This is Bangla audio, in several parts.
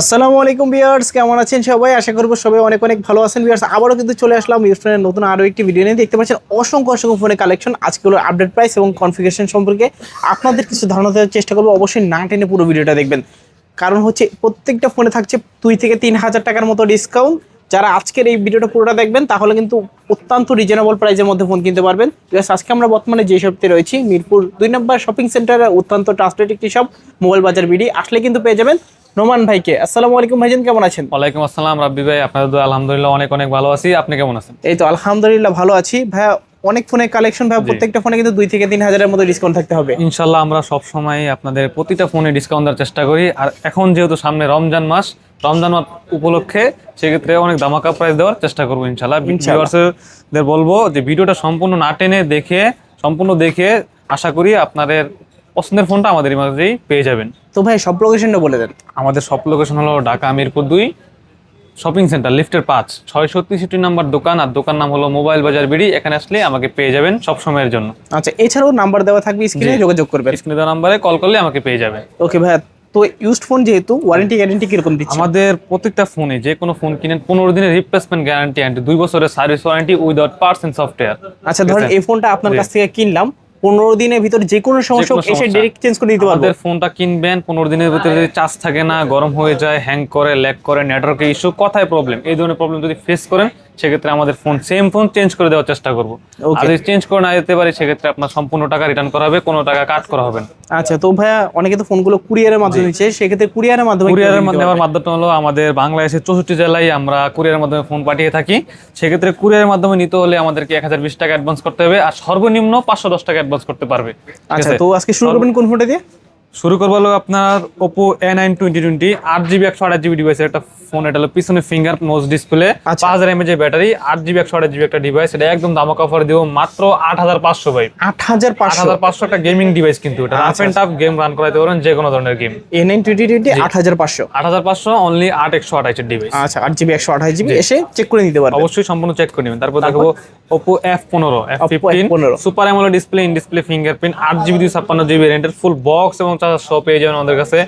আসসালামু আলাইকুম বিয়ার্স কেমন আছেন সবাই? আশা করব সবাই অনেক অনেক ভালো আছেন বিয়ার্স আবারও কিন্তু চলে আসলাম ইউস্টনের নতুন আরও একটি ভিডিও নিয়ে। দেখতে পাচ্ছেন অসংখ্য অসংখ্য ফোনের কালেকশন আজকে হলো আপডেট প্রাইস এবং কনফিগারেশন সম্পর্কে আপনাদের কিছু ধারণা দেওয়ার চেষ্টা করব। অবশ্যই না টেনে পুরো ভিডিওটা দেখবেন। কারণ হচ্ছে প্রত্যেকটা ফোনে থাকছে দুই থেকে তিন হাজার টাকার মতো ডিসকাউন্ট যারা আজকের এই ভিডিওটা পুরোটা দেখবেন, তাহলে কিন্তু অত্যন্ত রিজনেবল প্রাইসের মধ্যে ফোন কিনতে পারবেন। বিকজ আজকে আমরা বর্তমানে যে শপতে রয়েছি, মিরপুর দুই নম্বর শপিং সেন্টারে অত্যন্ত ট্রান্সলেট একটি শপ মোবাইল বাজার বিডি আসলে কিন্তু পেয়ে যাবেন নোমান ভাইকে। আসসালামু আলাইকুম ভাইজান কেমন আছেন? ওয়ালাইকুম আসসালাম রাব্বি ভাই আপনাদের আলহামদুলিল্লাহ অনেক অনেক ভালো আছি। আপনি কেমন আছেন? এই তো আলহামদুলিল্লাহ ভালো আছি। ভাইয়া অনেক ফোনের কালেকশন ভাই প্রত্যেকটা ফোনে কিন্তু দুই থেকে তিন হাজারের মতো ডিসকাউন্ট থাকতে হবে। ইনশাল্লাহ আমরা সব সময় আপনাদের প্রতিটা ফোনে ডিসকাউন্ট দেওয়ার চেষ্টা করি। আর এখন যেহেতু সামনে রমজান মাস রমজান মাস উপলক্ষে সেক্ষেত্রে অনেক দামাকা প্রাইস দেওয়ার চেষ্টা করব ইনশাল্লাহ ভিউয়ার্সদের বলব যে ভিডিওটা সম্পূর্ণ না টেনে দেখে সম্পূর্ণ দেখে আশা করি আপনাদের পছন্দের ফোনটা আমাদের মাঝেই পেয়ে যাবেন। তো ভাই সব লোকেশনটা বলে দেন। আমাদের সব লোকেশন হলো ঢাকা মিরপুর দুই শপিং সেন্টার লিফটের পাঁচ। ছয়শো তেষট্টি নাম্বার দোকান আর দোকান নাম হলো মোবাইল বাজার বিড়ি এখানে আসলে আমাকে পেয়ে যাবেন সব সময়ের জন্য। আচ্ছা এছাড়াও নাম্বার দেওয়া থাকবে স্ক্রিনে যোগাযোগ করবেন। স্ক্রিনে দেওয়া নাম্বারে কল করলে আমাকে পেয়ে যাবে ওকে ভাইয়া তো ইউজড ফোন যেহেতু ওয়ারেন্টি গ্যারেন্টি কীরকম দিচ্ছে? আমাদের প্রত্যেকটা ফোনে যে কোনো ফোন কিনেন পনেরো দিনের রিপ্লেসমেন্ট গ্যারান্টি অ্যান্ড দুই বছরের service warranty without parts percent software আচ্ছা ধরেন এই ফোনটা আপনার কাছ থেকে কিনলাম পনেরো দিনের ভিতরে যে কোনো সমস্যা এসে। ডাইরেক্ট চেঞ্জ করে দিতে পারবে ফোনটা কিনবেন পনেরো দিনের ভিতরে যদি চার্জ থাকে না গরম হয়ে যায় হ্যাং করে ল্যাগ করে নেটওয়ার্কের ইস্যু কথায় প্রবলেম এই ধরনের প্রবলেম যদি ফেস করেন সেক্ষেত্রে আমাদের ফোন সেম ফোন চেঞ্জ করে দেওয়ার চেষ্টা করব। যদি চেঞ্জ করে না যেতে পারি সেক্ষেত্রে আপনার সম্পূর্ণ টাকা রিটার্ন করা হবে কোনো টাকা কাট করা হবে না। আচ্ছা তো ভাইয়া অনেকে তো ফোনগুলো কুরিয়ারের মাধ্যমে নিচ্ছে সেক্ষেত্রে কুরিয়ারের মাধ্যমে কুরিয়ারের মাধ্যমে আমার মাধ্যমে হলো আমাদের বাংলাদেশের চৌষট্টি জেলায় আমরা কুরিয়ারের মাধ্যমে ফোন পাঠিয়ে থাকি। সেক্ষেত্রে কুরিয়ারের মাধ্যমে নিতে হলে আমাদেরকে এক হাজার বিশ টাকা অ্যাডভান্স করতে হবে আর সর্বনিম্ন পাঁচশো দশ টাকা অ্যাডভান্স করতে পারবে। আচ্ছা তো আজকে শুরু করবেন কোন ফোনটা দিয়ে? শুরু করব হলো আপনার Oppo A nine twenty twenty আট জিবি একশো আট জিবি ডিভাইসের একটা ফোন এটা হলো পিছনে ফিঙ্গার নোজ ডিসপ্লে। পাঁচ হাজার এমএচ ব্যাটারি আট জিবি একশো আট জিবি একটা ডিভাইস এটা একদম দামক অফার দিব মাত্র আট হাজার পাঁচশো ভাই। আট হাজার আট হাজার পাঁচশো একটা গেমিং ডিভাইস কিন্তু এটা। Rough and tough game run করাইতে পারেন যে কোনো ধরনের game A nine twenty twenty আট হাজার পাঁচশো। আট হাজার পাঁচশো অনলি আট একশো আঠাইশের ডিভাইস আচ্ছা আট জিবি একশো আঠাশ জিবি এসে চেক করে নিতে পারবেন। অবশ্যই সম্পূর্ণ চেক করে নেবেন। তারপর দেখব ওপো এফ পনেরো F fifteen F15 super AMOLED display in display fingerprint আট জিবি দুই ছাপ্পান্ন জিবি রেন্টের ফুল বক্স এবং সহ পেয়ে যাবেন আমাদের কাছে।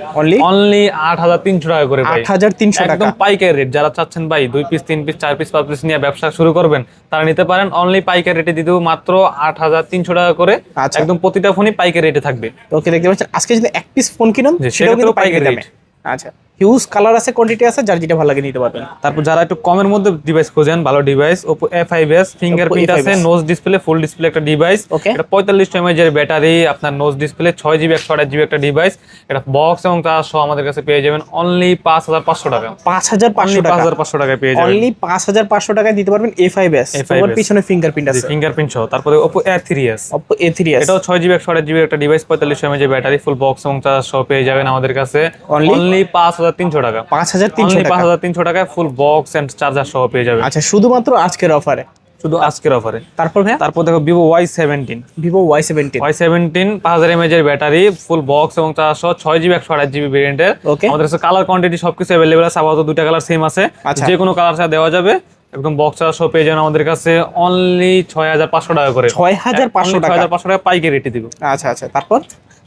অনলি আট হাজার তিনশো টাকা করে আট হাজার তিনশো একদম পাইকারি রেট যারা চাচ্ছেন ভাই দুই পিস তিন পিস চার পিস পাঁচ পিস নিয়ে ব্যবসা শুরু করবেন তারা নিতে পারেন। অনলি পাইকারি রেটে দেবো মাত্র আট হাজার তিনশো টাকা করে। আচ্ছা। একদম প্রতিটা ফোনই পাইকারি রেটে থাকবে। ওকে দেখতে পাচ্ছেন আজকে যদি এক পিস ফোন কিনুন সেটাও কিন্তু পাইকারি পাইকারি দামে। আচ্ছা। হিউজ কালার আছে কোয়ান্টিটি আছে যার যেটা ভালো লাগে নিতে পারবেন। তারপর যারা একটু কমের মধ্যে ডিভাইস খোঁজেন ভালো device Oppo A five S fingerprint আছে A5s notch display full display একটা ডিভাইস. এটা পঁয়তাল্লিশ এমএচ এর ব্যাটারি আপনার নোজ ডিসপ্লে ছয় জিবি একশো আঠাশ জিবি একটা ডিভাইস এটা বক্স এবং তার সহ আমাদের কাছে পেয়ে যাবেন অনলি পাঁচ হাজার পাঁচশো টাকা। পাঁচ হাজার পাঁচশো পাঁচ টাকা। হাজার পাঁচশো টাকায় পেয়ে যাবেন। অনলি পাঁচ হাজার পাঁচশো টাকায় দিতে পারবেন এ ফাইভ এস A5s তোমার পিছনে ফিঙ্গারপ্রিন্ট আছে। ফিঙ্গারপ্রিন্ট সহ। তারপরে Oppo A three S Oppo A three S এটাও ছয় জিবি একশো আঠাশ জিবি একটা ডিভাইস পঁয়তাল্লিশ M A battery full box এবং চার্জ সহ পেয়ে যাবেন আমাদের কাছে। অনলি পাঁচ হাজার তিনশো টাকা। পাঁচ হাজার তিনশো পাঁচ হাজার তিনশো টাকায় ফুল বক্স এন্ড চার্জার সহ পেয়ে যাবেন আচ্ছা শুধুমাত্র আজকের অফারে শুধু আজকের অফারে তারপর ভাইয়া? তারপর দেখো Vivo Y seventeen Vivo Y seventeen Y seventeen পাঁচ হাজার mAh A battery full box এবং চারশো ছয় জিবি একশো আঠাশ জিবি ভেরিয়েন্টের. আমাদের কাছে কালার কোয়ান্টিটি সবকিছু অ্যাভেলেবেল আছে আপাতত দুইটা কালার সেম আছে। যে কোনো কালার দেওয়া যাবে। একদম বক্স চারশো পেয়ে যাবেন আমাদের কাছে অনলি ছয় হাজার পাঁচশো টাকা করে। ছয় হাজার পাঁচশো টাকা। পাঁচশো টাকা পাইকারি রেটে দিব। আচ্ছা আচ্ছা। তারপর?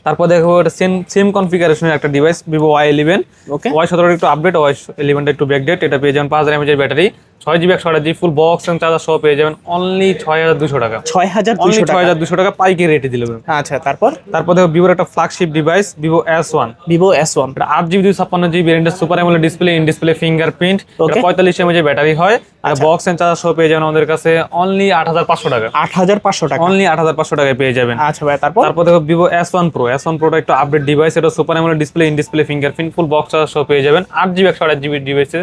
তারপর দেখো এটা সেম সেম কনফিগারেশনের একটা device Vivo Y eleven okay Y সতেরো একটু আপডেট ওয়াই ইলেভেনটা একটু ব্যাকডেট এটা পেয়ে যাবেন পাঁচ হাজার এমএচের ব্যাটারি ছয় জিবি একশো আঠাশ জিবি ফুল বক্স এবং চার্জার সহ পেয়ে যাবেন অনলি ছয় হাজার দুশো টাকা। ছয় হাজার অনলি ছয় হাজার দুশো টাকা পাইকারি রেটে দিল আচ্ছা তারপর? তারপর দেখো ভিভোর একটা flagship device Vivo S one Vivo S one আট জিবি দুই ছাপ্পান্ন জিবি ভেরিয়েন্টের super AMOLED display in display fingerprint. পঁয়তাল্লিশ এমএচ ব্যাটারি হয়। আর বক্স এন্ড চার্জার সহ পেয়ে যাবেন আমাদের কাছে অনলি আট হাজার পাঁচশো টাকা। আট হাজার পাঁচশো টাকা। অনলি আট হাজার পাঁচশো টাকায় পেয়ে যাবেন। আচ্ছা ভাই তারপর? তারপর দেখো Vivo S one pro S one প্রোটা একটু আপডেট ডিভাইস এটা super AMOLED display in display fingerprint full box charger সহ পেয়ে যাবেন। আট জিবি একশো আট জিবি ডিভাইসে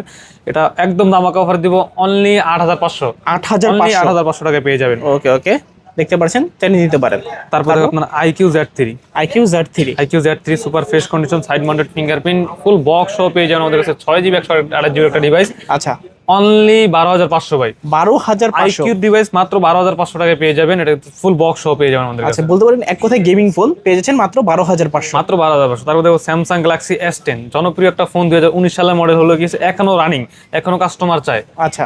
এটা একদম দামাকা অফার দিব অনলি আট হাজার পাঁচশো। আট হাজার আট হাজার পাঁচশো টাকা পেয়ে যাবেন। ওকে ওকে। দেখতে পাচ্ছেন? টেনে নিতে পারেন। তারপর আপনার iQOO Z three iQOO Z three iQOO Z three super fresh condition side mounted fingerprint full box সহ পেয়ে যাবেন আমাদের কাছে। ছয় জিবি একশো আড়াই জিবি একটা ডিভাইস আচ্ছা। অনলি বারো হাজার পাঁচশো ভাই। বারো হাজার আইকিউ ডিভাইস মাত্র বারো হাজার পাঁচশো টাকায় পেয়ে যাবেন। এটা ফুল বক্স সহ পেয়ে যাবেন আমাদের কাছে। আচ্ছা বলতে পারেন এক কথায় গেমিং ফোন পেয়ে যাচ্ছেন মাত্র বারো হাজার পাঁচশো। মাত্র বারো হাজার পাঁচশো। তারপর দেখো স্যামসাং গ্যালাক্সি এস টেন জনপ্রিয় একটা ফোন দুই হাজার উনিশ সালের মডেল হলো গিয়েছে এখনও রানিং এখনও কাস্টমার চায়। আচ্ছা।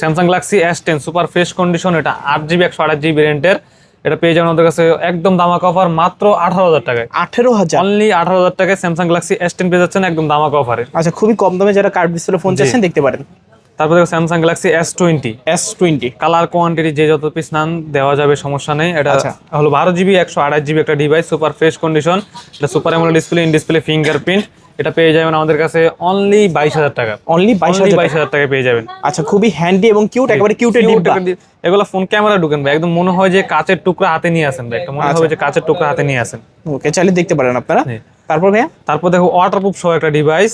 Samsung Galaxy S ten super fresh condition এটা আট জিবি একশো আঠাশ জিবি ভেরিয়েন্টের এটা পেয়ে যাবেন আমাদের কাছে একদম দামাক অফার মাত্র আঠারো হাজার টাকায়। আঠেরো হাজার। অনলি আঠারো হাজার টাকায় স্যামসাং গ্যালাক্সি এস টেন পেয়ে যাচ্ছেন একদম দামাক অফারে আচ্ছা খুবই কম দামে যারা কার্ড ডিসপ্লে ফোন চাচ্ছেন দেখতে পারেন। তারপর দেখো Samsung Galaxy S twenty S twenty colour quantity যে যত পিস নান দেওয়া যাবে সমস্যা নেই। এটা আচ্ছা। হলো বারো জিবি একশো আঠাশ জিবি একটা ডিভাইস সুপার ফ্রেশ কন্ডিশন এটা super AMOLED display in display fingerprint এটা পেয়ে যাবেন আমাদের কাছে অনলি বাইশ হাজার টাকা। অনলি বাইশ বাইশ হাজার টাকা পেয়ে যাবেন। আচ্ছা খুবই হ্যান্ডি এবং কিউট একেবারে কিউটে এগুলো ফোন ক্যামেরা ঢুকেন ভাই। একদম মনে হয় যে কাচের টুকরা হাতে নিয়ে আসেন ভাই। একটা মনে আচ্ছা। হবে যে কাচের টুকরা হাতে নিয়ে আসেন। ওকে চাইলে দেখতে পারেন আপনারা। তারপর ভাইয়া? তারপর দেখো ওয়াটারপ্রুফ সহ একটা device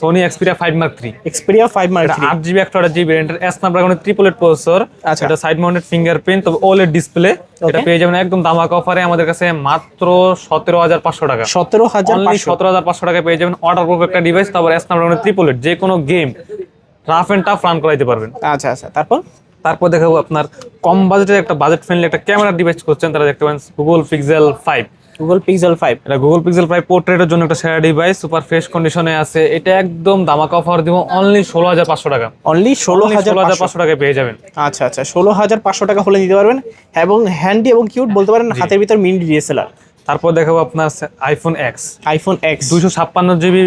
Sony Xperia five mark three Xperia five mark আট জিবি একশো আট জিবি রেন্টের এস স্ন্যাপড্রাগনের ট্রিপল এইট প্রসেসর আচ্ছা। এটা সাইড মাউন্টেড ফিঙ্গারপ্রিন্ট তবে ওলেড ডিসপ্লে এটা পেয়ে যাবেন একদম দামাক অফারে আমাদের কাছে মাত্র সতেরো হাজার পাঁচশো টাকা। সতেরো হাজার সতেরো হাজার পাঁচশো টাকায় পেয়ে যাবেন ওয়াটারপ্রুফ একটা ডিভাইস তারপর এস স্ন্যাপড্রাগনের ট্রিপল এইট যে কোনো game rough and tough run করাইতে পারবেন। আচ্ছা আচ্ছা তারপর? তারপর দেখাবো আপনার কম বাজেটের একটা বাজেট ফ্রেন্ডলি একটা ক্যামেরা ডিভাইস করছেন তারা দেখতে পাবেন Google Pixel five Google Pixel five এটা গুগল পিক্সেল ফাইভ পোর্ট্রেটের জন্য একটা সেরা ডিভাইস সুপার ফ্রেশ কন্ডিশনে আছে। এটা একদম দামাক অফার দিব অনলি ষোলো হাজার পাঁচশো টাকা। অনলি ষোলো হাজার হাজার পাঁচশো। টাকায় পেয়ে যাবেন। আচ্ছা আচ্ছা ষোলো হাজার পাঁচশো টাকা হলে নিতে পারবেন। এবং হ্যান্ডি এবং কিউট বলতে পারেন হাতের ভিতর মিনি ডিএসএলআর তারপর দেখাবো আপনার আইফোন এক্স আইফোন এক্স দুইশো ছাপ্পান্ন জিবি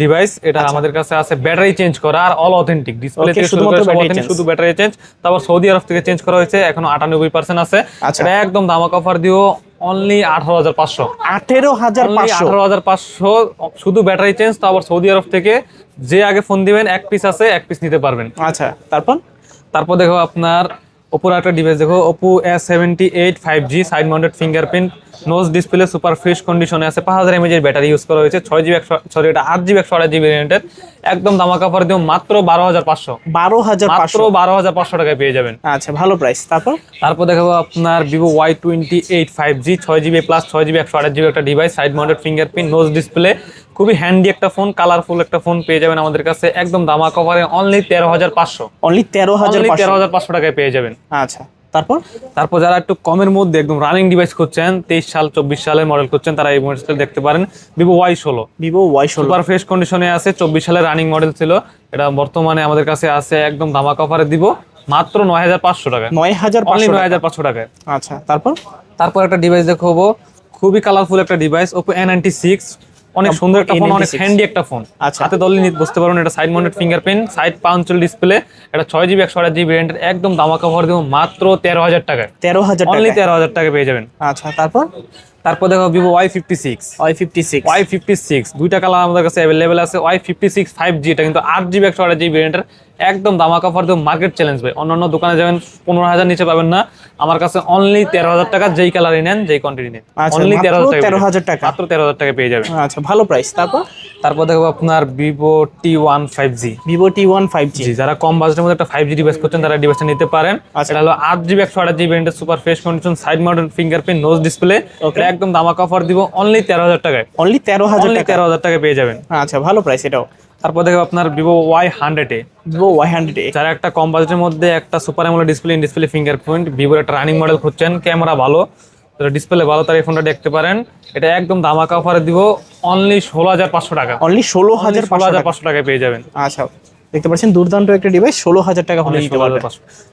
ডিভাইস এটা আমাদের কাছে আছে। ব্যাটারি চেঞ্জ করা আর অল অথেন্টিক ডিসপ্লে থেকে শুরু করে। শুধু ব্যাটারি চেঞ্জ তারপর সৌদি আরব থেকে চেঞ্জ করা হয়েছে এখন আটানব্বই পার্সেন্ট আছে। আচ্ছা। এটা একদম দামাক অফার দিও। অনলি আঠারো হাজার পাঁচশো। আঠেরো হাজার আঠারো হাজার পাঁচশো শুধু ব্যাটারি চেঞ্জ তো আবার সৌদি আরব থেকে যে আগে ফোন দিবেন এক পিস আছে এক পিস নিতে পারবেন। আচ্ছা তারপর? তারপর দেখো আপনার ওপোর একটা ডিভাইস দেখো Oppo S seventy eight five G side mounted fingerprint nose display super fresh কন্ডিশনে আছে পাঁচ হাজার এমএজের ব্যাটারি ইউজ করা হয়েছে ছয় জিবি একশো সরি এটা আট জিবি একশো আট জিবি ভেরিয়েন্টের একদম দামাকা পরে দিও মাত্র বারো হাজার পাঁচশো। বারো হাজার মাত্র পাঁচশো বারো হাজার পাঁচশো টাকায় পেয়ে যাবেন। আচ্ছা ভালো প্রাইস তারপর? তারপর দেখাবো আপনার Vivo Y twenty eight five G ছয় জিবি প্লাস ছয় জিবি একশো আঠাশ জিবি একটা device side mounted fingerprint nose display খুবই হ্যান্ডি একটা ফোন কালারফুল একটা ফোন পেয়ে যাবেন আমাদের কাছে একদম দামা কভারে অনলি তেরো হাজার পাঁচশো। অনলি তেরো হাজার তেরো হাজার পাঁচশো টাকায় পেয়ে যাবেন। আচ্ছা। তারপর? তারপর যারা একটু কমের মধ্যে একদম রানিং ডিভাইস করছেন তেইশ সাল চব্বিশ সালের মডেল করছেন তারা এই মডেলটা দেখতে পারেন। ভিভো ওয়াই ষোলো। ভিভো ওয়াই ষোলো। সুপার ফ্রেশ কন্ডিশনে আছে চব্বিশ সালের রানিং মডেল ছিল। এটা বর্তমানে আমাদের কাছে আছে একদম দামা অফারে দিব মাত্র নয় হাজার পাঁচশো টাকা নয় হাজার অনলি নয় হাজার পাঁচশো টাকায়। আচ্ছা তারপর? তারপর একটা ডিভাইস দেখাবো খুবই কালারফুল একটা device Oppo A ninety six অনেক সুন্দর একটা ফোন অনেক A96 হ্যান্ডি একটা ফোন আচ্ছা। হাতে দলে নিতে বসতে পারবেন এটা side mounted fingerprint side punch hole display এটা ছয় জিবি একশো আট জিবি রেন্টের একদম দামাকা ভর দেবো মাত্র তেরো হাজার টাকা তেরো হাজার অনলি টাকা তেরো হাজার টাকা পেয়ে যাবেন। আচ্ছা তারপর? তারপর দেখো Vivo Y fifty six Y fifty six Y fifty six দুইটা কালার আমাদের কাছে অ্যাভেলেবেল আছে। Y fifty six five G এটা কিন্তু আট জিবি একশো আট জিবি রেন্টের একদম দামাকা ফর দেবো মার্কেট চ্যালেঞ্জ ভাই। অন্যান্য দোকানে যাবেন পনেরো হাজার নিচে পাবেন না। আমার কাছে অনলি তেরো হাজার টাকা যেই কালারই নেন যেই কোয়ান্টিটি নেন। আচ্ছা, অনলি তেরো হাজার টাকা 13,000 টাকা। মাত্র তেরো হাজার টাকা পেয়ে যাবেন। আচ্ছা ভালো প্রাইস তারপর? তারপর দেখব আপনার Vivo T one five G Vivo T one five G যারা কম বাজেটের মধ্যে একটা ফাইভ জি ডিভাইস করছেন তারা ডিভাইসটা নিতে পারেন। আচ্ছা। এটা হলো আট জিবি একশো আট GB রেন্টের super fresh condition side mounted fingerprint nose display Okay. একদম দামাকা অফার দিব অনলি তেরো হাজার টাকায়। অনলি তেরো হাজার তেরো হাজার টাকা পেয়ে যাবেন। আচ্ছা ভালো প্রাইস এটাও। তারপর দেখো আপনার Vivo Y hundred A. Vivo Y hundred A. যারা একটা কম বাজেটের মধ্যে একটা super AMOLED display in display fingerprint ভিভোর একটা রানিং মডেল খুঁজছেন ক্যামেরা ভালো ডিসপ্লে ভালো তার এই ফোনটা দেখতে পারেন। এটা একদম দামাকা অফারে দিব অনলি ষোলো হাজার পাঁচশো টাকা। অনলি ষোলো হাজার ষোলো পাঁচশো হাজার টাকা। পাঁচশো টাকায় পেয়ে যাবেন। আচ্ছা। দেখতে পাচ্ছেন দুর্দান্ত একটা ডিভাইস ষোলো হাজার টাকা হলে নিতে পারবেন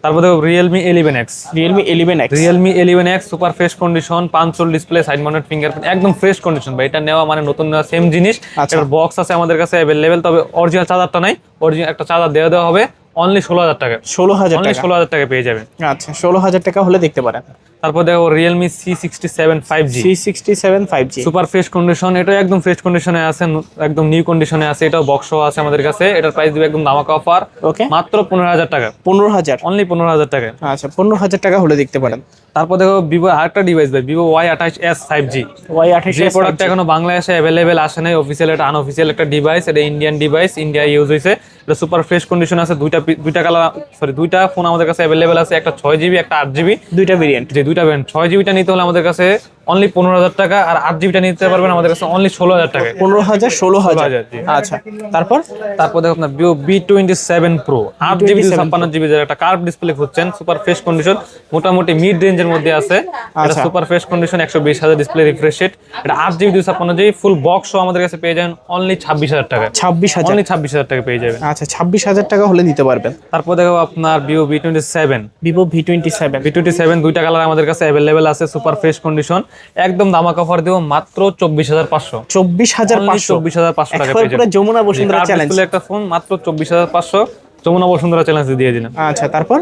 তারপর দেখো Realme eleven X Realme eleven X Realme eleven X super fresh condition পাঁচশোল display side mounted fingerprint একদম ফ্রেশ কন্ডিশন ভাই। এটা নেওয়া মানে নতুন নেওয়া সেম জিনিস। আচ্ছা। এটার বক্স আছে আমাদের কাছে অ্যাভেলেবেল তবে অরিজিনাল চার্জারটা নাই। অরিজিনাল একটা চার্জার দেওয়া দেওয়া হবে। অনলি ষোলো হাজার টাকা। ষোলো হাজার টাকা? ষোলো হাজার টাকা পেয়ে যাবেন। আচ্ছা ষোলো হাজার টাকা হলে দেখতে পারেন। তারপর দেখো Realme C sixty seven five G C sixty seven five G super fresh condition এটা একদম ফ্রেশ কন্ডিশনে আছে একদম নিউ কন্ডিশনে আছে এটাও বক্স আছে আমাদের কাছে। এটার প্রাইস দিবে একদম অফার ওকে মাত্র পনেরো হাজার টাকা। পনেরো হাজার। অনলি পনেরো হাজার টাকা। আচ্ছা পনেরো হাজার টাকা হলে দেখতে পারেন। তারপর দেখো ভিভো আরেকটা ডিভাইস ভাই ভিভো ওয়াই আঠাশ এস ফাইভ জি ওয়াই আঠাশ প্রোডাক্টটা এখনও বাংলাদেশে অ্যাভেলেবেল আসে নাই অফিসিয়াল এটা আনঅফিসিয়াল একটা ডিভাইস এটা ইন্ডিয়ান ডিভাইস ইন্ডিয়া ইউজ হয়েছে এটা সুপার ফ্রেশ কন্ডিশন আছে দুইটা দুইটা কালার সরি দুইটা ফোন আমাদের কাছে অ্যাভেলেবেল আছে একটা ছয় জিবি একটা আট জিবি দুইটা ভেরিয়েন্ট যে দুইটা ভেরিয়েন্ট ছয় জিবিটা নিতে হলে আমাদের কাছে অনলি পনেরো হাজার টাকা আর আট জিবিটা নিতে পারবেন আমাদের কাছে অনলি ষোলো হাজার টাকা পনেরো হাজার ষোলো হাজার। হাজার, আচ্ছা। তারপর? তারপর দেখো আপনার Vivo V twenty seven Pro আট জিবি ছাপ্পান্ন জিবি একটা কার্ভ ডিসপ্লে খুঁজছেন সুপার ফ্রেশ কন্ডিশন মোটামুটি মিড রেঞ্জের মধ্যে আছে। এটা আচ্ছা। সুপার ফ্রেশ কন্ডিশন একশো বিশ হাজার ডিসপ্লে রিফ্রেশ রেট এটা আট জিবি দুই ছাপ্পান্ন জিবি ফুল বক্স আমাদের কাছে পেয়ে যাবেন অনলি ছাব্বিশ হাজার টাকা। ছাব্বিশ হাজার। অনলি ছাব্বিশ হাজার টাকা পেয়ে যাবেন। আচ্ছা ছাব্বিশ হাজার টাকা হলে দিতে পারবেন। তারপর দেখো আপনার Vivo V twenty seven Vivo V twenty seven V twenty seven দুইটা কালার আমাদের কাছে অ্যাভেলেবেল আছে সুপার ফ্রেশ কন্ডিশন একদম দামা অফার দেবো মাত্র চব্বিশ হাজার পাঁচশো। চব্বিশ হাজার পাঁচশো। চব্বিশ হাজার পাঁচশো টাকা যমুনা বসুন্ধরা চ্যালেঞ্জ একটা ফোন মাত্র চব্বিশ হাজার পাঁচশো। যমুনা বসুন্ধরা চ্যালেঞ্জ দিয়ে দিলাম আচ্ছা তারপর?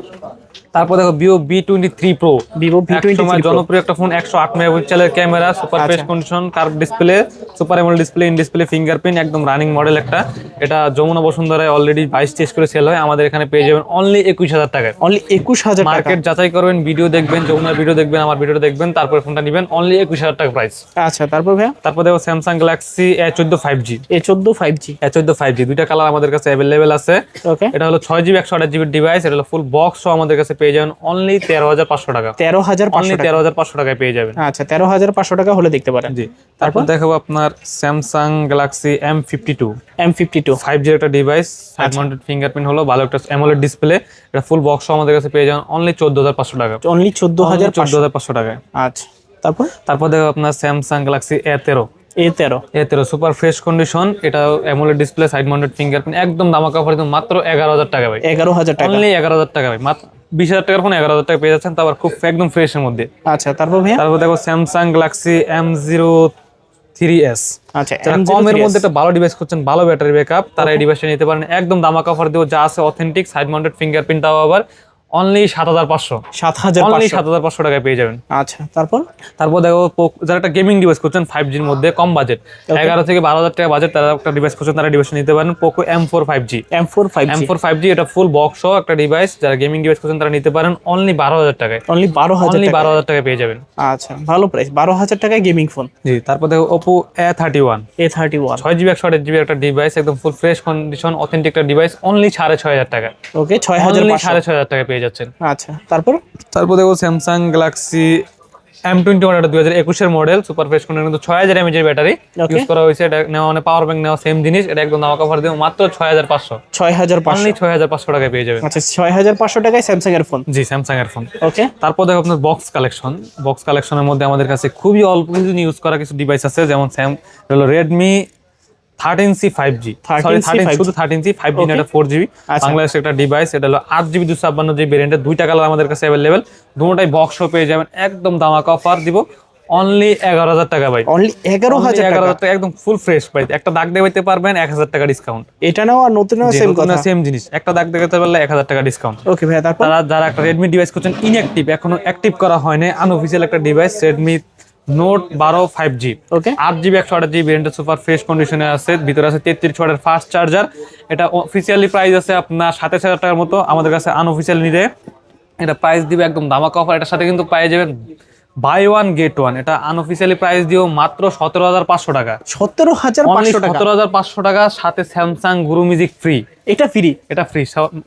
তারপর দেখো Vivo V twenty three Pro Vivo V twenty জনপ্রিয় একটা ফোন একশো আট মেগাপিক্সেলের camera super fresh condition curve display super AMOLED display in display fingerprint একদম রানিং মডেল একটা। এটা যমুনা বসুন্ধরায় অলরেডি বাইশ টেস্ট করে সেল হয়। আমাদের এখানে পেয়ে যাবেন অনলি একুশ হাজার টাকায়। অনলি একুশ হাজার মার্কেট যাচাই করবেন ভিডিও দেখবেন যমুনার ভিডিও দেখবেন আমার ভিডিও দেখবেন তারপর ফোনটা নেবেন অনলি একুশ হাজার টাকা প্রাইস আচ্ছা তারপর ভাইয়া? তারপর দেখো স্যামসাং গ্যালাক্সি এ চোদ্দ ফাইভ জি এ চোদ্দ ফাইভ জি এ চোদ্দ ফাইভ জি দুইটা কালার আমাদের কাছে অ্যাভেলেবেল আছে। এটা হলো ছয় জিবি একশো আঠাশ জিবির ডিভাইস এটা হলো ফুল বক্স আমাদের কাছে পেয়ে যাবেন অনলি তেরো হাজার পাঁচশো টাকা। তেরো হাজার অনলি তেরো হাজার পাঁচশো টাকায় পেয়ে যাবেন। আচ্ছা তেরো হাজার পাঁচশো টাকা হলে দেখতে পারেন। জি। তারপর? দেখাবো আপনার Samsung Galaxy M fifty two M fifty two five জির একটা ডিভাইস মাউন্টেড ফিঙ্গারপ্রিন্ট হলো ভালো একটা অ্যামোলেড ডিসপ্লে এটা ফুল বক্স আমাদের কাছে পেয়ে যাবেন অনলি চোদ্দ হাজার পাঁচশো টাকা। অনলি চোদ্দ হাজার চোদ্দ হাজার পাঁচশো টাকায়। আচ্ছা তারপর? তারপর দেখো আপনার স্যামসাং গ্যালাক্সি এ তেরো এ তেরো এ তেরো সুপার ফ্রেশ কন্ডিশন এটা AMOLED display side mounted fingerprint একদম দামা কাপড় মাত্র এগারো হাজার টাকা ভাই। এগারো হাজার টাকা। অনলি এগারো হাজার টাকা ভাই মাত্র। বিশ হাজার টাকার ফোন এগারো হাজার টাকা পেয়ে যাচ্ছেন তারপর খুব একদম ফ্রেশের মধ্যে। আচ্ছা তারপর ভাইয়া? তারপর দেখো Samsung Galaxy M zero three S আচ্ছা কমের মধ্যে একটা ভালো ডিভাইস করছেন ভালো ব্যাটারি ব্যাকআপ তারা এই ডিভাইসটা নিতে পারেন। একদম দামা অফার দিয়েও যা আছে অথেন্টিক সাইড মাউন্টেড ফিঙ্গারপ্রিন্ট দাও আবার। অনলি সাত হাজার পাঁচশো। সাত হাজার অনলি সাত হাজার পাঁচশো টাকায় পেয়ে যাবেন। আচ্ছা তারপর? তারপর দেখো যারা একটা গেমিং ডিভাইস করছেন ফাইভ জির মধ্যে কম বাজেট এগারো থেকে বারো হাজার টাকা বাজেট তারা একটা ডিভাইস করছেন তারা ডিভাইস নিতে পারেন Poco M four five G M four five M four five G এটা ফুল বক্স সহ একটা ডিভাইস যারা গেমিং ডিভাইস করছেন তারা নিতে পারেন অনলি বারো হাজার টাকায়। অনলি বারো হাজার অনলি বারো হাজার টাকায় পেয়ে যাবেন। আচ্ছা ভালো প্রাইস বারো হাজার টাকায় গেমিং ফোন জি তারপর দেখো Oppo A thirty one A thirty one ছয় জিবি একশো আঠাশ জিবি একটা ডিভাইস একদম ফুল ফ্রেশ কন্ডিশন অথেন্টিক একটা ডিভাইস অনলি সাড়ে ছয় হাজার টাকা ওকে ছয় হাজার সাড়ে ছয় হাজার টাকা পেয়ে যাচ্ছেন। আচ্ছা তারপর? তারপর দেখো Samsung Galaxy M twenty one এটা দুই হাজার একুশের মডেল সুপার ফ্রেশ কন্ডিশন কিন্তু ছয় হাজার এমএজের ব্যাটারি ইউজ করা হয়েছে এটা নেওয়া মানে পাওয়ার ব্যাংক নেওয়া সেম জিনিস এটা একদম দামা কভার দেবো মাত্র ছয় হাজার পাঁচশো। ছয় হাজার পাঁচশো। ছয় হাজার পাঁচশো টাকায় পেয়ে যাবেন। আচ্ছা ছয় হাজার পাঁচশো টাকায় স্যামসাং এর ফোন জি স্যামসাং এর ফোন ওকে তারপর দেখো আপনার বক্স কালেকশন বক্স কালেকশনের মধ্যে আমাদের কাছে খুবই অল্প কিছু ইউজ করা কিছু ডিভাইস আছে যেমন Sam Redmi thirteen C five G 13C 5G শুধু থার্টিন সি ফাইভ জি এটা ফোর জিবি আচ্ছা। বাংলাদেশ একটা ডিভাইস এটা হলো আট জিবি দুশো ছাপ্পান্ন জিবি ভেরিয়েন্টের দুইটা কালার আমাদের কাছে অ্যাভেলেবেল বক্সও পেয়ে যাবেন একদম দামাকা অফার দিব। অনলি এগারো হাজার টাকা ভাই। অনলি এগারো হাজার এগারো হাজার টাকা? একদম ফুল ফ্রেশ পাই একটা দাগ দেখাইতে পারবেন এক হাজার টাকা ডিসকাউন্ট এটা নাও আর নতুন সেম কথা। সেম জিনিস। একটা দাগ দেখাতে পারলে এক হাজার টাকা ডিসকাউন্ট ওকে ভাইয়া তারপর? তারা যারা একটা রেডমি ডিভাইস করছেন ইনঅ্যাক্টিভ এখনও অ্যাক্টিভ করা হয়নি আনঅফিসিয়াল একটা ডিভাইস রেডমি নোট বারো ফাইভ জি ওকে আট জিবি একশো আঠাশ জিবি ভেরিয়েন্টের সুপার ফ্রেশ কন্ডিশনে আছে ভিতরে আছে তেত্রিশ ওয়াটের ফাস্ট চার্জার এটা অফিসিয়ালি প্রাইস আছে আপনার সাতাশ হাজার টাকার মতো আমাদের কাছে আনঅফিসিয়াল নিলে। এটা প্রাইস দিবে একদম দামা অফার এটার সাথে কিন্তু পাই যাবেন বাই ওয়ান গেট ওয়ান এটা আনঅফিসিয়ালি প্রাইস দিও মাত্র সতেরো হাজার পাঁচশো টাকা। সতেরো হাজার সতেরো হাজার পাঁচশো টাকা সাথে স্যামসাং গুরু মিউজিক ফ্রি এটা ফ্রি এটা ফ্রি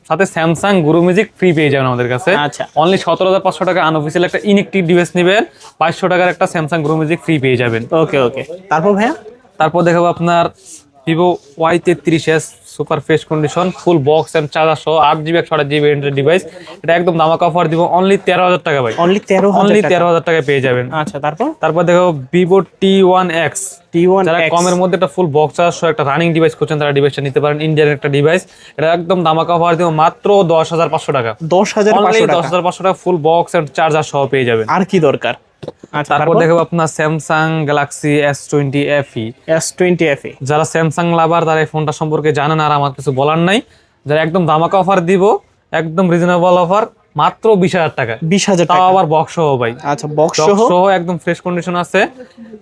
সাথে স্যামসাং গুরু মিউজিক ফ্রি পেয়ে যাবেন আমাদের কাছে। আচ্ছা। অনলি সতেরো হাজার পাঁচশো টাকা আনঅফিসিয়াল একটা ইনেকটিভ ডিভাইস নেবেন বাইশশো টাকার একটা স্যামসাং গুরু মিউজিক ফ্রি পেয়ে যাবেন। ওকে ওকে তারপর ভাইয়া? তারপর দেখাবো আপনার ভিভো ওয়াই তেত্রিশ S super fresh condition full box and charger সহ আট জিবি একশো আট জিবি ডিভাইস এটা একদম দামাক অফার দিব অনলি তেরো হাজার টাকা ভাই। অনলি তেরো অনলি তেরো হাজার টাকায় পেয়ে যাবেন। আচ্ছা তারপর? তারপর দেখো ভিভো টি ওয়ান এক্স যারা কমের মধ্যে একটা ফুল বক্স সহ একটা রানিং ডিভাইস তারা ডিভাইসটা নিতে পারেন। ইন্ডিয়ান একটা ডিভাইস এটা একদম দামাকা অফার দিব মাত্র দশ হাজার পাঁচশো টাকা। টাকা। ফুল বক্স এন্ড চার্জার সহ পেয়ে যাবেন। আর কি দরকার? তারপর তারপর? দেখো আপনার Samsung Galaxy S twenty F S twenty F যারা স্যামসাং লাভার তারা এই ফোনটা সম্পর্কে জানেন আর আমার কিছু বলার নাই। যারা একদম দামাকা অফার দিব একদম রিজনেবল অফার মাত্র বিশ হাজার টাকা। বিশ হাজার টাকা। আবার বক্স সহ ভাই। আচ্ছা বক্স বক্স সহ? সহ একদম ফ্রেশ কন্ডিশন আছে।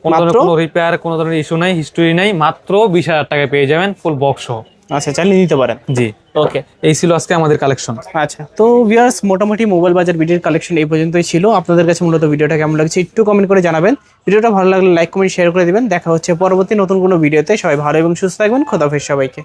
কোনো ধরনের কোনো রিপেয়ার কোনো ধরনের ইস্যু নাই হিস্টোরি নাই মাত্র বিশ হাজার টাকায় পেয়ে যাবেন ফুল বক্স সহ। আচ্ছা চালিয়ে নিতে পারেন। জি। ওকে এই ছিল আজকে আমাদের কালেকশন আচ্ছা তো ভিউয়ার্স মোটামুটি মোবাইল বাজার ভিডিওর কালেকশন এই পর্যন্তই ছিল। আপনাদের কাছে মূলত ভিডিওটা কেমন লাগছে একটু কমেন্ট করে জানাবেন। ভিডিওটা ভালো লাগলে লাইক কমেন্ট শেয়ার করে দিবেন। দেখা হচ্ছে পরবর্তী নতুন কোনো ভিডিওতে সবাই ভালো এবং সুস্থ থাকবেন। খোদাফেজ সবাইকে।